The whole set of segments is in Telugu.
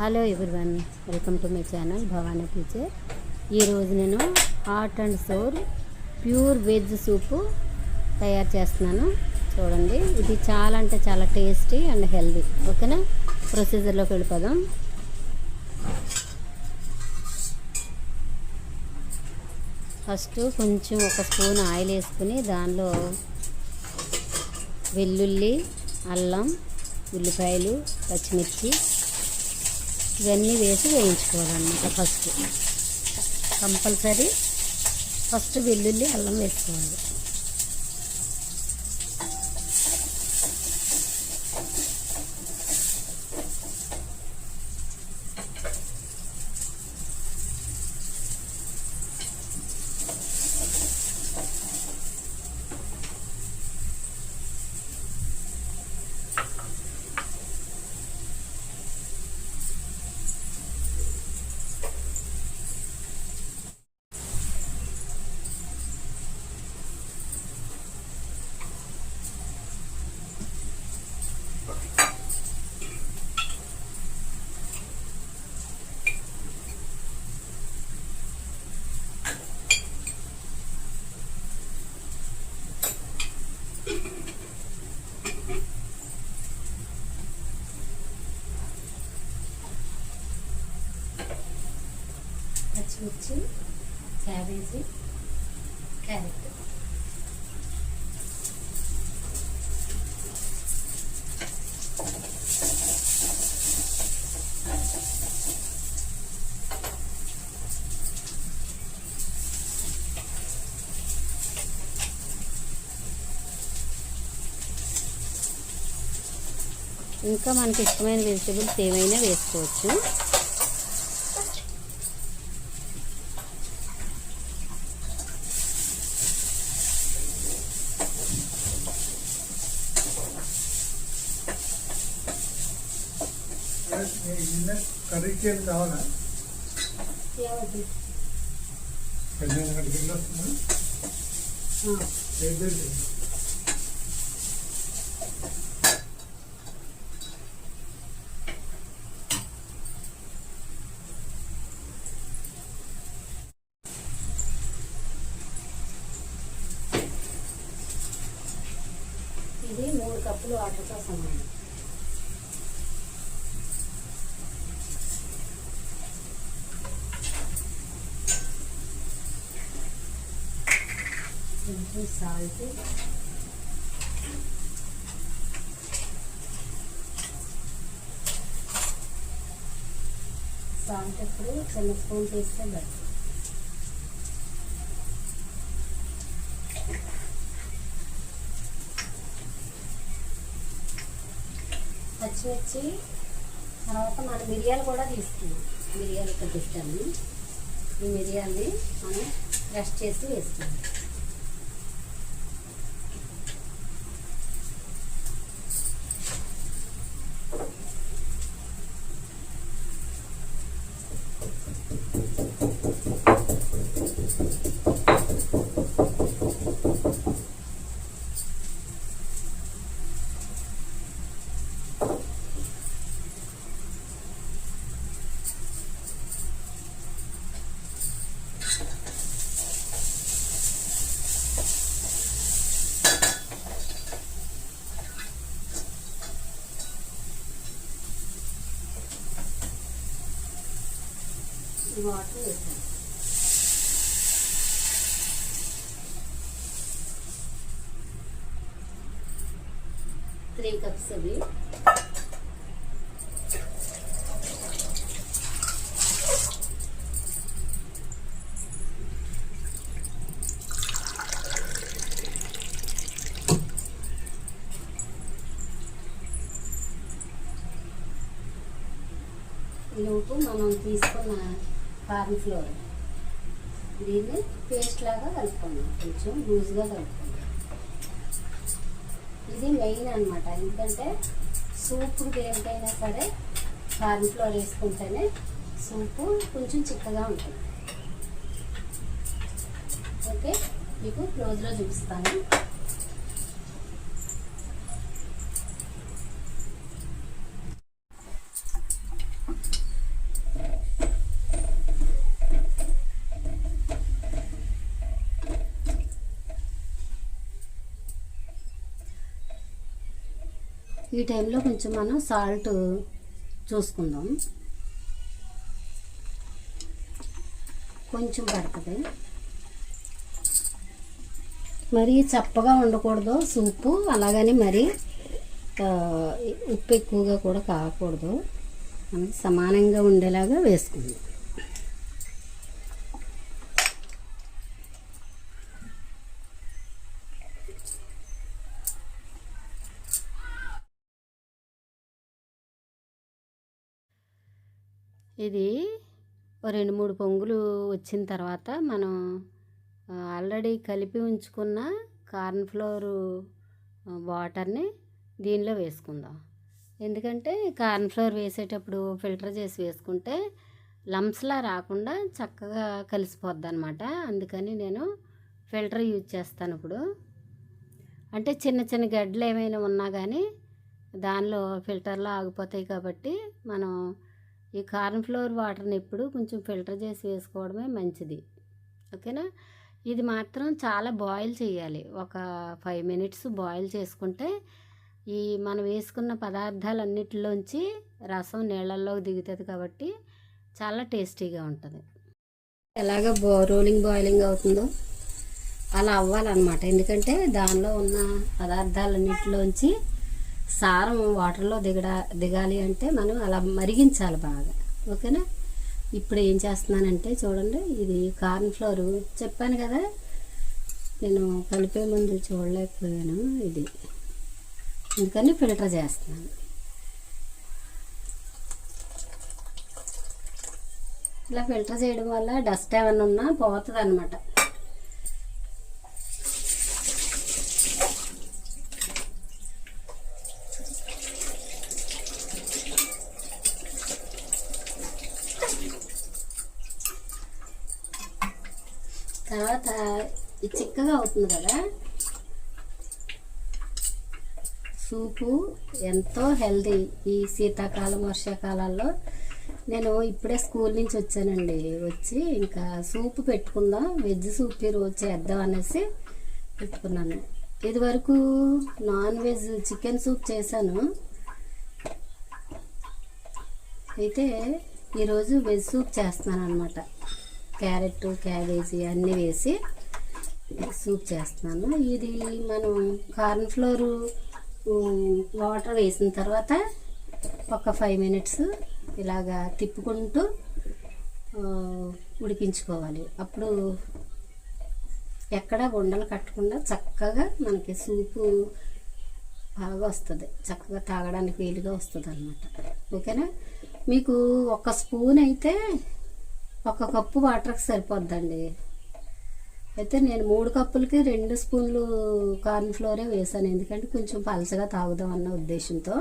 Hello everyone welcome to my channel Bhavani teacher. ఈరోజు నేను hot and sour pure veg soup తయారు చేస్తున్నాను. చూడండి ఇది చాలా అంటే చాలా టేస్టీ అండ్ హెల్దీ. ఓకేనా? ప్రొసీజర్లోకి వెళ్ళిపోదాం. ఫస్ట్ కొంచెం ఒక స్పూన్ ఆయిల్ వేసుకుని దానిలో వెల్లుల్లి అల్లం ఉల్లిపాయలు పచ్చిమిర్చి ఇవన్నీ వేసి వేయించుకోవాలన్నమాట ఫస్ట్. కంపల్సరీ ఫస్ట్ వెల్లుల్లి అల్లం వేసుకోవాలి పచ్చిమిర్చి క్యాబేజీ క్యారెట్. ఇంకా మనకి ఇష్టమైన వెజిటబుల్స్ ఏమైనా వేసుకోవచ్చు. ఏం కావాలా? పదిహేను గంటల కింద వస్తుందా లేదు ఇది మూడు కప్పులు వాటర్తో సమానం కొంచెం సాల్ట్ సాల్ట్ ఇప్పుడు చిన్న స్పూన్ చేస్తే బెటర్ పచ్చిమిర్చి తర్వాత మన మిరియాలు కూడా తీసుకున్నాం మిరియాలు కొట్టిస్తాను ఈ మిరియాల్ని మనం రెస్ట్ చేసి వేస్తున్నాం ఈ వాటర్ వేసాను త్రీ కప్స్ అవి లోపు మనం తీసుకున్న కార్న్ ఫ్లోర్. దీన్ని పేస్ట్ లాగా కలుపుకోండి కొంచెం లూజ్గా కలుపుకున్నాం ఇది మెయిన్ అనమాట ఎందుకంటే సూప్ దేనికైనా సరే కార్న్ ఫ్లోర్ వేసుకుంటేనే సూపు కొంచెం చిక్కగా ఉంటుంది. ఓకే? మీకు క్లోజ్లో చూపిస్తాను. ఈ టైంలో కొంచెం మనం సాల్ట్ చూసుకుందాం. కొంచెం పడుతుంది. మరీ చప్పగా ఉండకూడదు సూపు అలాగని మరి ఉప్పు ఎక్కువగా కూడా కాకూడదు. మనకి సమానంగా ఉండేలాగా వేసుకుందాం. ఇది ఓ రెండు మూడు పొంగులు వచ్చిన తర్వాత మనం ఆల్రెడీ కలిపి ఉంచుకున్న కార్న్ ఫ్లోర్ వాటర్ని దీనిలో వేసుకుందాం. ఎందుకంటే కార్న్ఫ్లోర్ వేసేటప్పుడు ఫిల్టర్ చేసి వేసుకుంటే లంప్స్లా రాకుండా చక్కగా కలిసిపోద్ది అనమాట అందుకని నేను ఫిల్టర్ యూజ్ చేస్తాను ఇప్పుడు. అంటే చిన్న చిన్న గడ్డలు ఏమైనా ఉన్నా కానీ దానిలో ఫిల్టర్లో ఆగిపోతాయి కాబట్టి మనం ఈ కార్న్ ఫ్లోర్ వాటర్ని ఎప్పుడు కొంచెం ఫిల్టర్ చేసి వేసుకోవడమే మంచిది. ఓకేనా? ఇది మాత్రం చాలా బాయిల్ చేయాలి. ఒక ఫైవ్ మినిట్స్ బాయిల్ చేసుకుంటే ఈ మనం వేసుకున్న పదార్థాలన్నిటిలోంచి రసం నీళ్ళల్లోకి దిగుతుంది కాబట్టి చాలా టేస్టీగా ఉంటుంది. ఎలాగ బో రోలింగ్ బాయిలింగ్ అవుతుందో అలా అవ్వాలన్నమాట. ఎందుకంటే దానిలో ఉన్న పదార్థాలన్నిటిలోంచి సారం వాటర్లో దిగడా దిగాలి అంటే మనం అలా మరిగించాలి బాగా. ఓకేనా? ఇప్పుడు ఏం చేస్తున్నానంటే చూడండి ఇది కార్న్ ఫ్లోర్. చెప్పాను కదా నేను కలిపే ముందు చూడలేకపోయాను ఇది. అందుకని ఫిల్టర్ చేస్తున్నాను. ఇలా ఫిల్టర్ చేయడం వల్ల డస్ట్ ఏమైనా ఉన్నా పోతుంది అనమాట తర్వాత ఇది చిక్కగా అవుతుంది కదా. సూపు ఎంతో హెల్దీ ఈ శీతాకాలం వర్షాకాలాల్లో. నేను ఇప్పుడే స్కూల్ నుంచి వచ్చానండి. వచ్చి ఇంకా సూప్ పెట్టుకుందాం వెజ్ సూప్ రోజు చేద్దాం అనేసి పెట్టుకున్నాను. ఇదివరకు నాన్ వెజ్ చికెన్ సూప్ చేశాను. అయితే ఈరోజు వెజ్ సూప్ చేస్తున్నాను అనమాట క్యారెట్ క్యాబేజీ అన్నీ వేసి సూప్ చేస్తున్నాను. ఇది మనం కార్న్ఫ్లోరు వాటర్ వేసిన తర్వాత ఒక ఫైవ్ మినిట్స్ ఇలాగా తిప్పుకుంటూ ఉడికించుకోవాలి. అప్పుడు ఎక్కడ ఉండలు కట్టకుండా చక్కగా మనకి సూపు బాగా వస్తుంది. చక్కగా తాగడానికి వీలుగా వస్తుంది అనమాట ఓకేనా? మీకు ఒక స్పూన్ అయితే ఒక కప్పు వాటర్కి సరిపోద్దండి. అయితే నేను మూడు కప్పులకి రెండు స్పూన్లు కార్న్ ఫ్లోరే వేసాను. ఎందుకంటే కొంచెం పలచగా తాగుదాం అన్న ఉద్దేశంతో.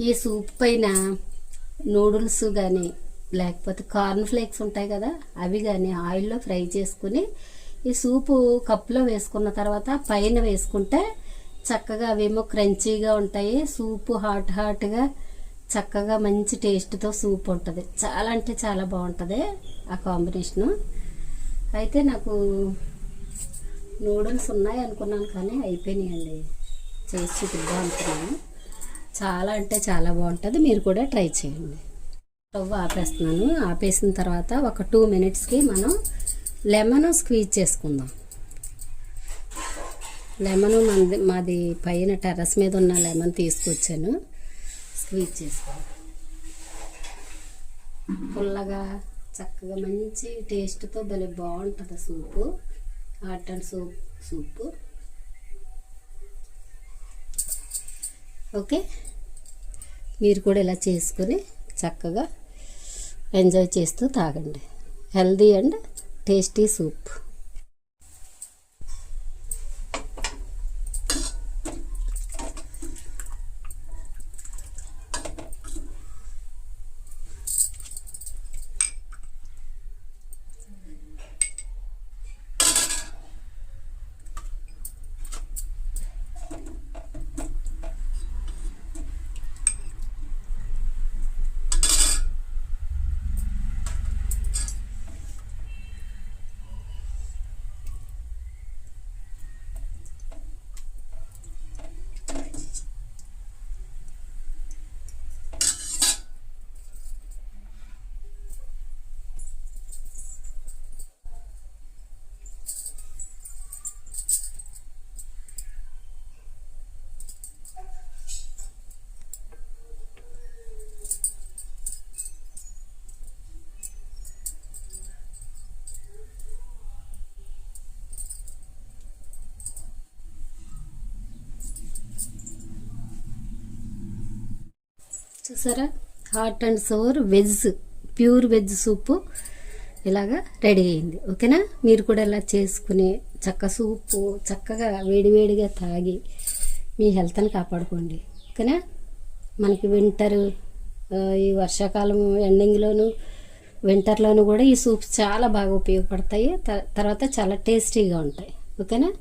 ఈ సూప్ పైన నూడిల్స్ కానీ లేకపోతే కార్న్ ఫ్లేక్స్ ఉంటాయి కదా అవి కానీ ఆయిల్లో ఫ్రై చేసుకుని ఈ సూపు కప్పులో వేసుకున్న తర్వాత పైన వేసుకుంటే చక్కగా అవేమో క్రంచీగా ఉంటాయి. సూపు హాట్ హాట్గా చక్కగా మంచి టేస్ట్తో సూప్ ఉంటుంది. చాలా అంటే చాలా బాగుంటుంది ఆ కాంబినేషను. అయితే నాకు నూడిల్స్ ఉన్నాయి అనుకున్నాను కానీ అయిపోయినాయండి. చేసి చూపిద్దాం అనుకున్నాను. చాలా అంటే చాలా బాగుంటుంది. మీరు కూడా ట్రై చేయండి. స్టవ్ ఆపేస్తున్నాను. ఆపేసిన తర్వాత ఒక టూ మినిట్స్కి మనం లెమన్ స్క్వీజ్ చేసుకుందాం. లెమన్ మనది మాది పైన టెర్రస్ మీద ఉన్న లెమన్ తీసుకొచ్చాను. స్క్వీజ్ చేసుకుందాం పుల్లగా చక్కగా మంచి టేస్ట్తో భలే బాగుంటుంది soup. Hot and soup soup. Okay? మీరు కూడా ఇలా చేసుకొని చక్కగా ఎంజాయ్ చేస్తూ తాగండి. హెల్దీ అండ్ టేస్టీ సూప్ చూసారా? Hot and sour veg pure veg soup ఇలాగా రెడీ అయింది. ఓకేనా? మీరు కూడా ఇలా చేసుకుని చక్క సూపు చక్కగా వేడివేడిగా తాగి మీ హెల్త్ని కాపాడుకోండి. ఓకేనా? మనకి వింటర్ ఈ వర్షాకాలం ఎండింగ్లోను వింటర్లోను కూడా ఈ సూప్స్ చాలా బాగా ఉపయోగపడతాయి. త- తర్వాత చాలా టేస్టీగా ఉంటాయి. ఓకేనా?